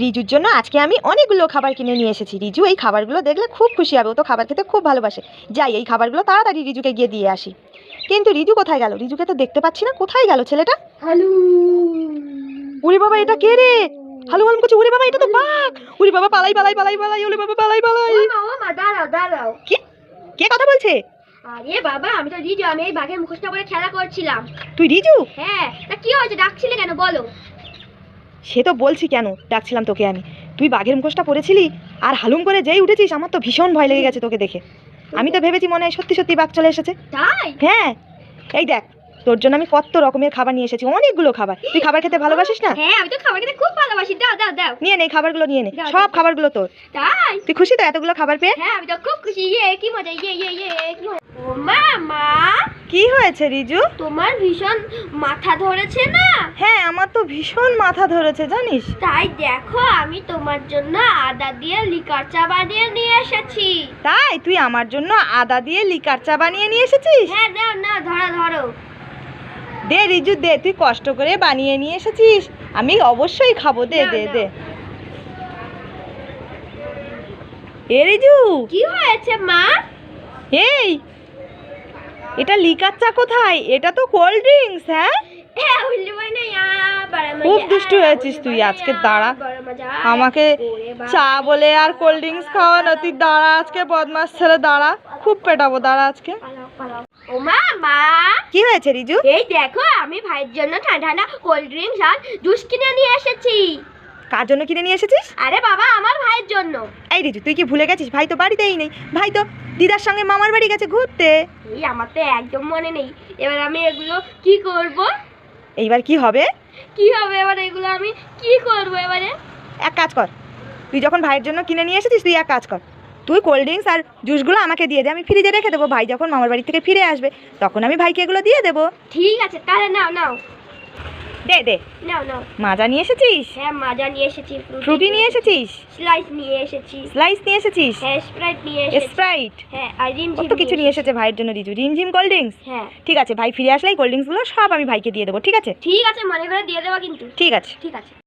রিজুর জন্য আজকে আমি অনেকগুলো খাবার কিনে নিয়ে এসেছি। রিজু এই খাবারগুলো দেখলে খুব খুশি হবে। ও তো খাবার খেতে খুব ভালোবাসে। যাই এই খাবারগুলো তাড়াতাড়ি রিজুকে গিয়ে দিয়ে আসি। কিন্তু রিজু কোথায় গেল? রিজুকে তো দেখতে পাচ্ছি না। কোথায় গেল ছেলেটা? হ্যালো উরি বাবা এটা কে রে? হালু হালু করছে উরি বাবা এটা তো বাঘ। উরি বাবা পালাই পালাই পালাই পালাই উরি বাবা পালাই পালাই। দাঁড়াও দাঁড়াও। কে? কে কথা বলছে? আরে বাবা আমি তো রিজু আমি এই বাঘের মুখোশটা পরে খেলা করছিলাম। তুই রিজু? হ্যাঁ তা কি হয়েছে? ডাকছিলে কেন? বলো। সে তো বলছি কেন? ডাকছিলাম তোকে আমি। তুই বাঘের মুখোশটা পরেছিলি? আর হালুম করে যেই উঠেছিস আমার তো ভীষণ ভয় লেগে গেছে তোকে দেখে। আমি তো ভেবেছি মনে হয় সত্যি সত্যি বাঘ চলে এসেছে। হ্যাঁ। এই দেখ তোর জন্য আমি কত রকমের খাবার নিয়ে এসেছি অনেকগুলো খাবার। তুই খাবার খেতে ভালোবাসিস না? হ্যাঁ আমি তো খাবার খেতে খুব ভালোবাসি। দাও দাও দাও। নিয়ে নে খাবারগুলো নিয়ে নে। সব খাবারগুলো তোর। তাই? তুই খুশি তো এতগুলো খাবার পেয়ে? হ্যাঁ আমি তো খুব খুশি। ইয়ে কি মজা ইয়ে ইয়ে ইয়ে কি মজা। ও মা মা কি হয়েছে রিজু? তোমার ভীষণ মাথা ধরেছে না? হ্যাঁ আমার তো ভীষণ মাথা ধরেছে জানিস? তাই দেখো আমি তোমার জন্য আদা দিয়ে লিকার চা বানিয়ে নিয়ে এসেছি। তাই? তুই আমার জন্য আদা দিয়ে লিকার চা বানিয়ে নিয়ে এসেছিস? হ্যাঁ দাও না ধরো ধরো। দে রিজু দে তুই কষ্ট করে বানিয়ে নিয়ে এসেছিস। আমি অবশ্যই খাব দে দে দে। এ রিজু! কি হয়েছে মা? এই এটা লিকার চা কোথায়? এটা তো কোল্ড ড্রিঙ্কস হ্যাঁ? হ্যাঁ খুব দুষ্টু হয়েছিস তুই আজকে দাঁড়া। আমাকে চা বলে আর কোল্ড ড্রিঙ্কস খাওয়ানো তুই দাঁড়া আজকে বদমাস ছেলে দাঁড়া। খুব পেটাবো দাঁড়া আজকে। পালাও, পালাও। ও মা মা। কি হয়েছে রিজু? এই দেখো আমি ভাইয়ের জন্য ঠান্ডা ঠান্ডা কোল্ড ড্রিঙ্কস আর জুস কিনে নিয়ে এসেছি। কার জন্য কিনে নিয়ে এসেছিস? আরে বাবা আমার ভাইয়ের জন্য। এই রিজু তুই কি ভুলে গেছিস? ভাই তো বাড়িতেই নেই। ভাই তো দিদার সঙ্গে মামার বাড়ি গেছে ঘুরতে। এই আমার তো একদম মনে নেই। এবার আমি এগুলো কি করব? এইবার কি হবে? কি হবে এবার এগুলো আমি কি করব এবারে? এক কাজ কর। তুই যখন ভাইয়ের জন্য কিনে নিয়ে এসেছিস তুই এক কাজ কর। তুই কোল্ড ড্রিঙ্কস আর জুসগুলো আমাকে দিয়ে দে। আমি ফ্রিজে রেখে দেবো। ভাই যখন মামার বাড়ি থেকে ফিরে আসবে তখন আমি ভাইকে এগুলো দিয়ে দেবো। ঠিক আছে তাহলে নাও নাও। দে দে। নাও নাও। মাজা নিয়ে এসেছিস? হ্যাঁ মাজা নিয়ে এসেছি ফ্রুটি নিয়ে এসেছিস? স্লাইস নিয়ে এসেছি। স্লাইস নিয়ে এসেছিস? হ্যাঁ স্প্রাইট নিয়ে এসেছি। স্প্রাইট? হ্যাঁ আর রিমঝিম কত কিছু নিয়ে এসেছে। ভাইয়ের জন্য রিজু রিমঝিম কোল্ড ড্রিঙ্কস হ্যাঁ। ঠিক আছে ভাই ফিরে আসলে এই কোল্ড ড্রিঙ্কসগুলো সব আমি ভাইকে দিয়ে দেবো ঠিক আছে? ঠিক আছে মনে করে দিয়ে দেবো কিন্তু। ঠিক আছে। ঠিক আছে।